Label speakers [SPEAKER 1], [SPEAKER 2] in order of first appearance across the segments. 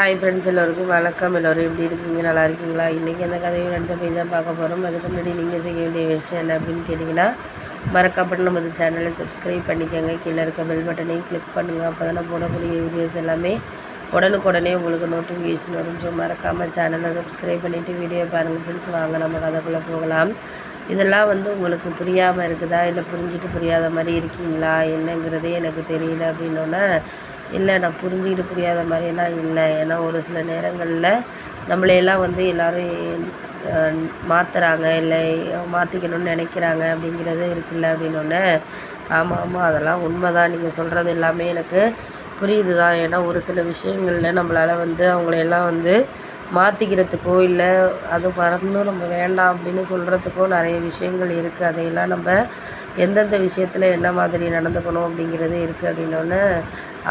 [SPEAKER 1] hi friends எல்லோருக்கும் வணக்கம் எல்லோரும் எப்படி இருக்கீங்க நல்லா இருக்கீங்களா இன்றைக்கி அந்த கதையும் ரெண்டு போய் தான் பார்க்க போகிறோம் அதுக்கு முன்னாடி நீங்கள் செய்ய வேண்டிய விஷயம் என்ன அப்படின்னு கேட்டிங்கன்னா மறக்கப்பட்டு நமது சேனலை சப்ஸ்கிரைப் பண்ணிக்கோங்க கீழே இருக்க பெல் பட்டனையும் கிளிக் பண்ணுங்கள் அப்போ தான் நான் போடக்கூடிய வீடியோஸ் எல்லாமே உடனுக்குடனே உங்களுக்கு நோட்டிஃபிகேஷன் வரும் ஸோ மறக்காமல் சேனலை சப்ஸ்கிரைப் பண்ணிவிட்டு வீடியோ பாருங்கள் ஃப்ரெண்ட்ஸ் வாங்க நம்ம கதைக்குள்ளே போகலாம் இதெல்லாம் வந்து உங்களுக்கு புரியாமல் இருக்குதா இல்லை புரிஞ்சுட்டு புரியாத மாதிரி இருக்கீங்களா என்னங்கிறதே எனக்கு தெரியல அப்படின்னோன்னே இல்லை நான் புரிஞ்சுக்கிட்டு புரியாத மாதிரியெல்லாம் இல்லை ஏன்னா ஒரு சில நேரங்களில் நம்மளையெல்லாம் வந்து எல்லோரும் மாற்றுறாங்க இல்லை மாற்றிக்கணும்னு நினைக்கிறாங்க அப்படிங்கிறது இருக்குல்ல அப்படின்னோடனே ஆமாம் ஆமாம் அதெல்லாம் உண்மை தான் நீங்கள் சொல்கிறது எல்லாமே எனக்கு புரியுது தான் ஏன்னா ஒரு சில விஷயங்களில் நம்மளால் வந்து அவங்களையெல்லாம் வந்து மாற்றிக்கிறதுக்கோ இல்லை அது மறந்தும் நம்ம வேண்டாம் அப்படின்னு சொல்கிறதுக்கோ நிறைய விஷயங்கள் இருக்குது அதையெல்லாம் நம்ம எந்தெந்த விஷயத்தில் என்ன மாதிரி நடந்துக்கணும் அப்படிங்கிறது இருக்குது அப்படின்னோடனே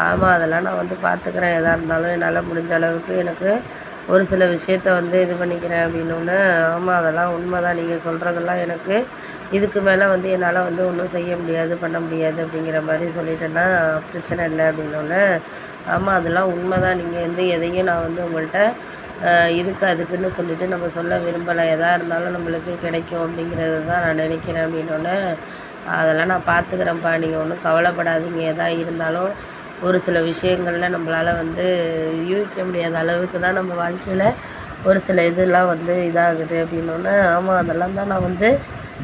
[SPEAKER 1] ஆமாம் அதெல்லாம் நான் வந்து பார்த்துக்கிறேன் எதாக இருந்தாலும் என்னால் முடிஞ்ச அளவுக்கு எனக்கு ஒரு சில விஷயத்த வந்து இது பண்ணிக்கிறேன் அப்படின்னோடனே ஆமாம் அதெல்லாம் உண்மை தான் நீங்கள் சொல்கிறதெல்லாம் எனக்கு இதுக்கு மேலே வந்து என்னால் வந்து ஒன்றும் செய்ய முடியாது பண்ண முடியாது அப்படிங்கிற மாதிரி சொல்லிட்டேன்னா பிரச்சனை இல்லை அப்படின்னோடனே ஆமாம் அதெல்லாம் உண்மை தான் நீங்கள் வந்து எதையும் நான் வந்து உங்கள்கிட்ட இதுக்கு அதுக்குன்னு சொல்லிவிட்டு நம்ம சொல்ல விரும்பலை எதாக இருந்தாலும் நம்மளுக்கு கிடைக்கும் அப்படிங்கிறது தான் நான் நினைக்கிறேன் அப்படின்னோடனே அதெல்லாம் நான் பார்த்துக்கிறேன்ப்பா நீங்கள் ஒன்றும் கவலைப்படாதீங்க எதாக இருந்தாலும் ஒரு சில விஷயங்களில் நம்மளால் வந்து யூகிக்க முடியாத அளவுக்கு தான் நம்ம வாழ்க்கையில் ஒரு சில இதெல்லாம் வந்து இதாகுது அப்படின்னோடனே ஆமாம் அதெல்லாம் தான் நான் வந்து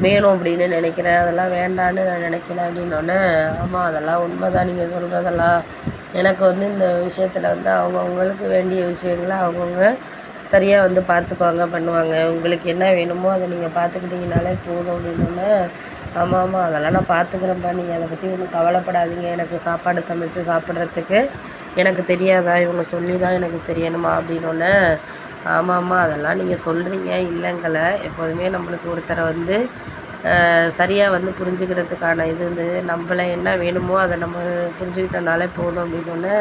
[SPEAKER 1] வேணும் அப்படின்னு நினைக்கிறேன் அதெல்லாம் வேண்டான்னு நான் நினைக்கல அப்படின்னோடனே ஆமாம் அதெல்லாம் உண்மை தான் நீங்கள் சொல்கிறதெல்லாம் எனக்கு வந்து இந்த விஷயத்தில் வந்து அவங்கவுங்களுக்கு வேண்டிய விஷயங்களை அவங்கவுங்க சரியாக வந்து பார்த்துக்குவாங்க பண்ணுவாங்க உங்களுக்கு என்ன வேணுமோ அதை நீங்கள் பார்த்துக்கிட்டிங்கனாலே போதும் அப்படின்னோடனே ஆமாம் ஆமாம் அதெல்லாம் நான் பார்த்துக்கிறேன்ப்பா நீங்கள் அதை பற்றி ஒன்றும் கவலைப்படாதீங்க எனக்கு சாப்பாடு சமைச்சு சாப்பிட்றதுக்கு எனக்கு தெரியாதா இவங்க சொல்லி தான் எனக்கு தெரியணுமா அப்படின்னோடனே ஆமாம்மா அதெல்லாம் நீங்கள் சொல்கிறீங்க இல்லைங்கலை எப்போதுமே நம்மளுக்கு ஒருத்தரை வந்து சரியாக வந்து புரிஞ்சுக்கிறதுக்கான இது வந்து நம்மளை என்ன வேணுமோ அதை நம்ம புரிஞ்சுக்கிட்டனாலே போதும் அப்படின்னு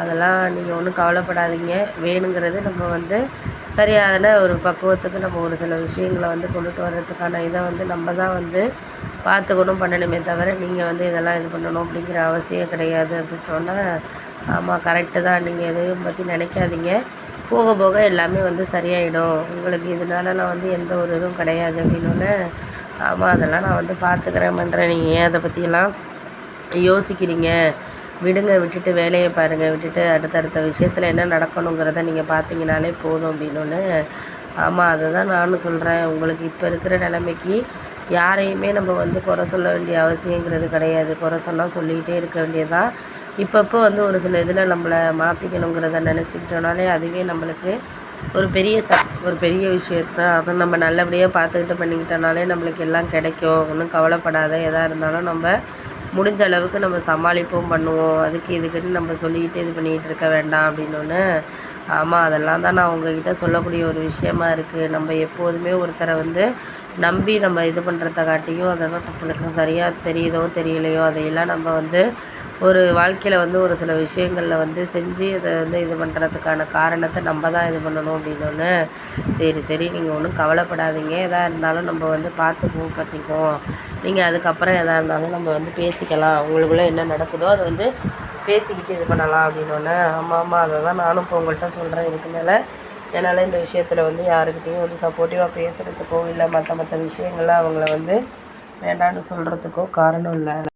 [SPEAKER 1] அதெல்லாம் நீங்கள் ஒன்றும் கவலைப்படாதீங்க வேணுங்கிறது நம்ம வந்து சரியான ஒரு பக்குவத்துக்கு நம்ம ஒரு சில விஷயங்களை வந்து கொண்டுட்டு வர்றதுக்கான இதை வந்து நம்ம தான் வந்து பார்த்துக்கணும் பண்ணணுமே தவிர நீங்கள் வந்து இதெல்லாம் இது பண்ணணும் அப்படிங்கிற அவசியம் கிடையாது அப்படின்னு சொன்னால் ஆமாம் கரெக்டு தான் நீங்கள் எதையும் பற்றி நினைக்காதீங்க போக போக எல்லாமே வந்து சரியாயிடும் உங்களுக்கு இதனால நான் வந்து எந்த ஒரு இதுவும் கிடையாது அப்படின்னோடனே ஆமாம் அதெல்லாம் நான் வந்து பார்த்துக்கிறேன்ன்ற பண்ணுறேன் நீங்கள் ஏன் அதை பற்றியெல்லாம் யோசிக்கிறீங்க விடுங்க விட்டுட்டு வேலையை பாருங்கள் விட்டுட்டு அடுத்தடுத்த விஷயத்தில் என்ன நடக்கணுங்கிறத நீங்கள் பார்த்தீங்கனாலே போதும் அப்படின்னோடனே ஆமாம் அதை தான் நானும் சொல்கிறேன் உங்களுக்கு இப்போ இருக்கிற நிலைமைக்கு யாரையுமே நம்ம வந்து குறை சொல்ல வேண்டிய அவசியங்கிறது கிடையாது குறை சொன்னால் சொல்லிக்கிட்டே இருக்க வேண்டியதான் இப்பப்போ வந்து ஒரு சில இதில் நம்மளை மாற்றிக்கணுங்கிறத நினச்சிக்கிட்டோனாலே அதுவே நம்மளுக்கு ஒரு பெரிய ச ஒரு பெரிய விஷயத்தான் அதை நம்ம நல்லபடியாக பார்த்துக்கிட்டு பண்ணிக்கிட்டோனாலே நம்மளுக்கு எல்லாம் கிடைக்கும் ஒன்றும் கவலைப்படாத எதாக இருந்தாலும் நம்ம முடிஞ்ச அளவுக்கு நம்ம சமாளிப்போம் பண்ணுவோம் அதுக்கு இதுக்குன்னு நம்ம சொல்லிக்கிட்டு இது பண்ணிக்கிட்டு இருக்க வேண்டாம் அப்படின்னு ஆமாம் அதெல்லாம் தான் நான் உங்ககிட்ட சொல்லக்கூடிய ஒரு விஷயமா இருக்குது நம்ம எப்போதுமே ஒருத்தரை வந்து நம்பி நம்ம இது பண்ணுறத காட்டியும் அதெல்லாம் நம்மளுக்கு சரியாக தெரியுதோ தெரியலையோ அதையெல்லாம் நம்ம வந்து ஒரு வாழ்க்கையில் வந்து ஒரு சில விஷயங்களில் வந்து செஞ்சு அதை வந்து இது பண்ணுறதுக்கான காரணத்தை நம்ம தான் இது பண்ணணும் அப்படின்னு சரி சரி நீங்கள் ஒன்றும் கவலைப்படாதீங்க எதாக இருந்தாலும் நம்ம வந்து பார்த்துக்குவோம் பற்றிக்குவோம் நீங்கள் அதுக்கப்புறம் எதாக இருந்தாலும் நம்ம வந்து பேசிக்கலாம் உங்களுக்குள்ளே என்ன நடக்குதோ அதை வந்து பேசிக்கிட்டு இது பண்ணலாம் அப்படின்னோடனே ஆமாம் ஆமாம் அதை தான் நானும் இப்போ உங்கள்கிட்ட சொல்கிறேன் இதுக்கு மேலே என்னால் இந்த விஷயத்தில் வந்து யாருக்கிட்டேயும் வந்து சப்போர்ட்டிவாக பேசுகிறதுக்கோ இல்லை மற்ற மற்ற விஷயங்களை அவங்கள வந்து வேண்டான்னு சொல்கிறதுக்கோ காரணம் இல்லை